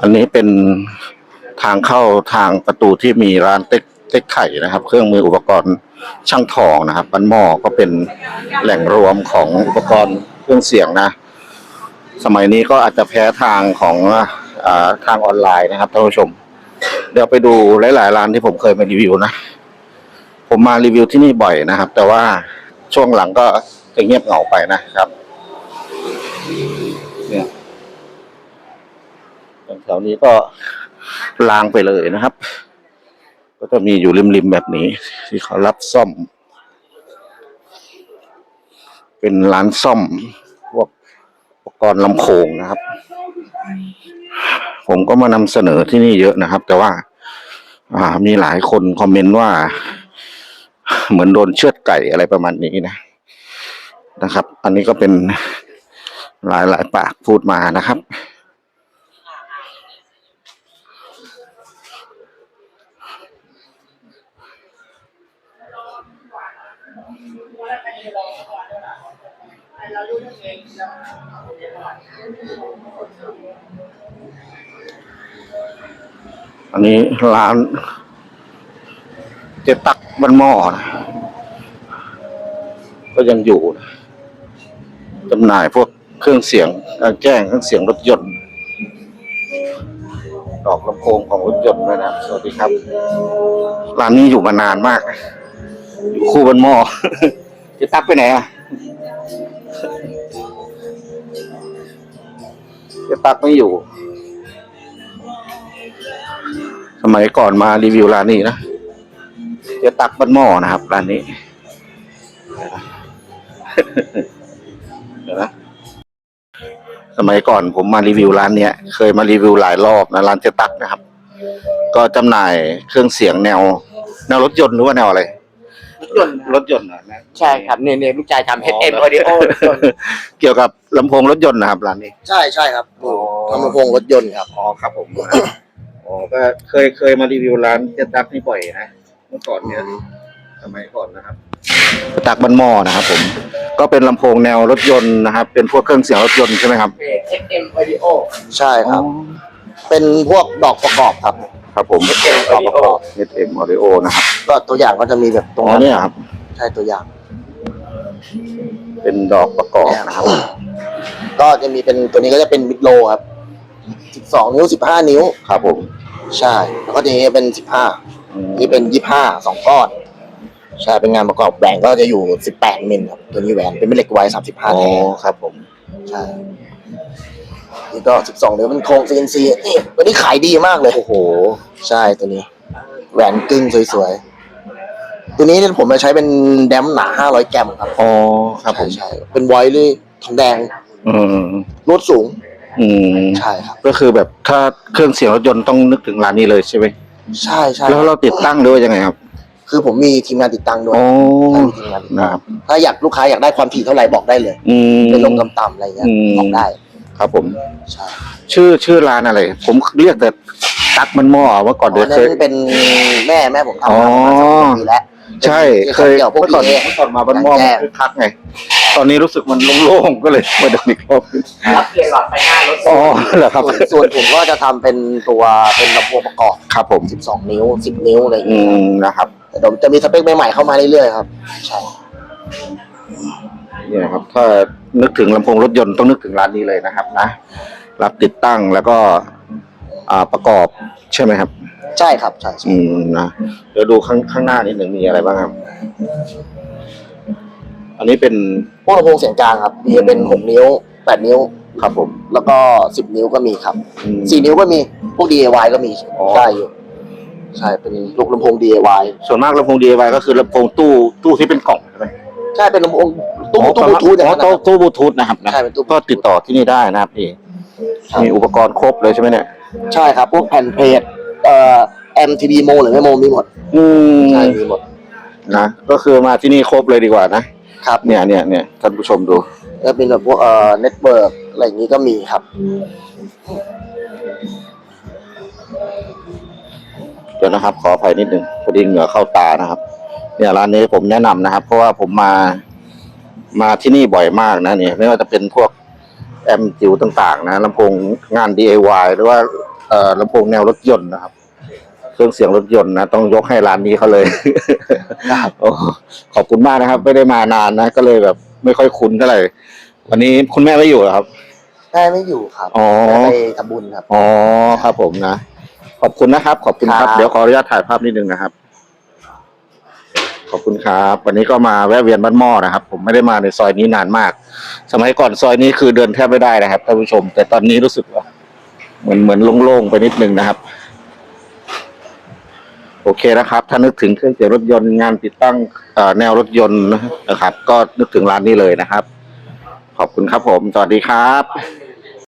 อันนี้เป็นทางเข้าทางประตูที่มีร้านเต็กเต็กไข่นะครับ เครื่องมืออุปกรณ์ช่างทองนะครับบ้านหม้อก็เป็นแหล่งรวมของอุปกรณ์เครื่องเสียงนะ สมัยนี้ก็อาจจะแพ้ทางของอทางออนไลน์นะครับท่านผู้ชม เดี๋ยวไปดูหลายๆร้านที่ผมเคยมารีวิวนะผมมารีวิวที่นี่บ่อยนะครับ แต่ว่าช่วงหลังก็จะเงียบเหงาไปนะครับ เนี่ย แถวนี้ก็ลางไปเลยนะครับ ก็จะมีอยู่ริมๆแบบนี้ ที่เขารับซ่อม เป็นร้านซ่อมพวกอุปกรณ์ลำโพงนะครับ ผมก็มานำเสนอที่นี่เยอะนะครับ แต่ว่าามีหลายคนคอมเมนต์ว่า เหมือนโดนเชือดไก่อะไรประมาณนี้นะ นะครับ อันนี้ก็เป็นหลายหลายๆปากพูดมานะครับ อันนี้ร้านเจตักบ้านหม้อนะก็ยังอยู่นะจำหน่ายพวกเครื่องเสียงการแจ้งเครื่องเสียงรถยนต์ดอกลำโพงของรถยนต์ด้วยนะครับสวัสดีครับ ร้านนี้อยู่มานานมาก อยู่คู่บ้านหม้อ เจตักไปไหนอะเจตักไม่อยู่ สมัยก่อนมารีวิวร้านนี้นะเจะตักบ้านหม้อนะครับร้านนี้เดี๋ยวนะสมัยก่อนผมมารีวิวร้านเนี้ย เคยมารีวิวหลายรอบนะร้านเจะตักนะครับ ก็จำหน่ายเครื่องเสียงแนว แนวรถยนต์หรือว่าแนวอะไร รถยนต์รถยนต์เหรอนะใช่ครับเนี่ยเนี่ยลูกชายทำ HM Audio รถยนต์เกี่ยวกับลำโพงรถยนต์นะครับร้านนี้ ใช่ใช่ครับอ๋อทำลำโพงรถยนต์ครับ อ๋อครับผม อ๋อก็เคยเคยมารีวิวร้านเจะตักนี่บ่อยนะเมื่อก่อนเนี่ยสมัยก่อนนะครับตักบ้านหม้อนะครับผม ก็เป็นลำโพงแนวรถยนต์นะครับ เป็นพวกเครื่องเสียงรถยนต์ใช่ไหมครับ HM Audio ใช่ครับ เป็นพวกดอกประกอบครับ ครับผม HM ต่อประกอบ Audio SM Audio นะครับก็ตัวอย่างก็จะมีแบบตตรรงงนั้นนี้ครับ ใช่ตัวอย่าง เป็นดอกประกอบนะครับ ก็จะมีเป็นตัวนี้ก็จะเป็นมิดโลครับ12นิ้ว15นิ้ว ครับผม ใช่แล้วก็ทีนี้เป็น15อืมนี่เป็น25สองก้อนใช่เป็นงานประกอบแหวนก็จะอยู่18มิลครับตัวนี้แหวนเป็นแม่เหล็กไวอ๋อ35แท้ครับผมใช่ นี่ก็ 12นิ้วเป็นโครง CNC นี่ตัวนี้ขายดีมากเลย โอ้โห ใช่ตัวนี้ แหวนกึ่งสวยๆ ตัวนี้เนี่ยผมจะใช้เป็นแดมหนา 500 แกรมครับอ๋อครับผม ใช่ใช่เป็นไวท์เลยทองแดงอืมรูดสูง อืมใช่ครับ ก็คือแบบถ้าเครื่องเสียงรถยนต์ต้องนึกถึงร้านนี้เลยใช่ไหมใช่ใช่แล้วเราติดตั้งด้วยยังไงครับคือผมมีทีมงานติดตั้งด้วย อ๋อใช่มีทีมงานติดตั้งนะครับ ถ้าอยากลูกค้าอยากได้ความถี่เท่าไหร่บอกได้เลย อืม เป็นลงต่ำๆอะไรเงี้ยอืม บอกได้ ครับผมใช่ชื่อชื่อร้านอะไร ผมเรียกแต่ตักมันหม้อเมื่อก่อนอ๋เดี๋อยวนั่เคยนเป็นแม่แม่ผมทำอ๋อมาประมาณสองปีแล้วใช่เป็นเคยเกี่ยวพวกเมื่อก่อนเอเมื่อก่อนมาบ้านหม้อแจ้งคึกคักไง ตอนนี้รู้สึกมันโล่งๆก็เลยมาเดินอีกรอบนึงรับเปลี่ยนหลอดไฟหน้ารถอ๋อเหรอครับส่วนส่วนผมก็จะทำเป็นตัวเป็นลำโพงประกอบครับผม12นิ้ว10นิ้วอะไรอย่างอืเงี้ยมนะครับแต่เดี๋ยวจะมีสเปคใหม่ๆเข้ามาเรื่อยๆครับ ใช่เนี่ยครับ ถ้า นึกถึงลำโพงรถยนต์ต้องนึกถึงร้านนี้เลยนะครับ นะ รับติดตั้งแล้วก็อ่าประกอบใช่ไหมครับ ใช่ครับใช่ใช่อืมนะเดี๋ยวดูข้างข้างหน้านิดหนึ่งมีอะไรบ้างครับ อันนี้เป็นพวกลำโพงเสียงกลางครับมีเป็น6นิ้ว8นิ้ว ครับผมแล้วก็10นิ้วก็มีครับอืม4นิ้วก็มีพวก DIY ก็มีอ๋อ ได้อยู่ใช่เป็นลูกลำโพง DIY ส่วนมากลำโพง DIY ก็คือลำโพงตู้ตู้ที่เป็นกล่องใช่ไหมใช่เป็นลำโพง ตู้อ๋อตู้บลูทูธอย่างอ๋อนั้นนะคตู้รับตู้บลูทูธนะครับนะใช่เป็นตู้ก็ติดต่อที่นี่ได้นะครับนี่ครับมีอุปกรณ์ครบเลยใช่ไหมเนี่ย ใช่ครับ พวกแผ่นเพจเอ่อ MTV โมหรือไม่โมมีหมดอืมใช่มีหมดนะก็คือมาที่นี่ครบเลยดีกว่านะครับเนี่ยเนี่ยเนี่ยท่านผู้ชมดู แล้วเป็นแบบพวกเอ่อเน็ตเวิร์กอะไรอย่างนี้ก็มีครับ เดี๋ยวนะครับ ขออภัยนิดหนึ่งพอดีเหงื่อเข้าตานะครับ เนี่ยร้านนี้ผมแนะนำนะครับ เพราะว่าผมมา มาที่นี่บ่อยมากนะเนี่ยไม่ว่าจะเป็นพวกแอมจิ๋วต่าง ๆ นะลำโพงงาน DIY หรือว่าเอ่อลำโพงแนวรถยนต์นะครับ เครื่องเสียงรถยนต์นะต้องยกให้ร้านนี้เขาเลยครับโอ้ขอบคุณมากนะครับ ไม่ได้มานานนะ ก็เลยแบบไม่ค่อยคุ้นเท่าไหร่วันนี้คุณแม่ไม่อยู่เหรอครับ แม่ไม่อยู่ครับอ๋อ แม่ไปทำบุญครับ อ๋อครับผมนะ ขอบคุณนะครับ ขอบคุณครับ ครับ เดี๋ยวขออนุญาตถ่ายภาพนิดนึงนะครับ ขอบคุณครับ วันนี้ก็มาแวะเวียนบ้านหม้อนะครับ ผมไม่ได้มาในซอยนี้นานมาก สมัยก่อนซอยนี้คือเดินแทบไม่ได้นะครับท่านผู้ชม แต่ตอนนี้รู้สึกว่า เหมือนเหมือนโล่งๆไปนิดนึงนะครับ โอเคนะครับ ถ้านึกถึงเครื่องเสียงรถยนต์งานติดตั้งแนวรถยนต์นะครับ ก็นึกถึงร้านนี้เลยนะครับ ขอบคุณครับผม สวัสดีครับ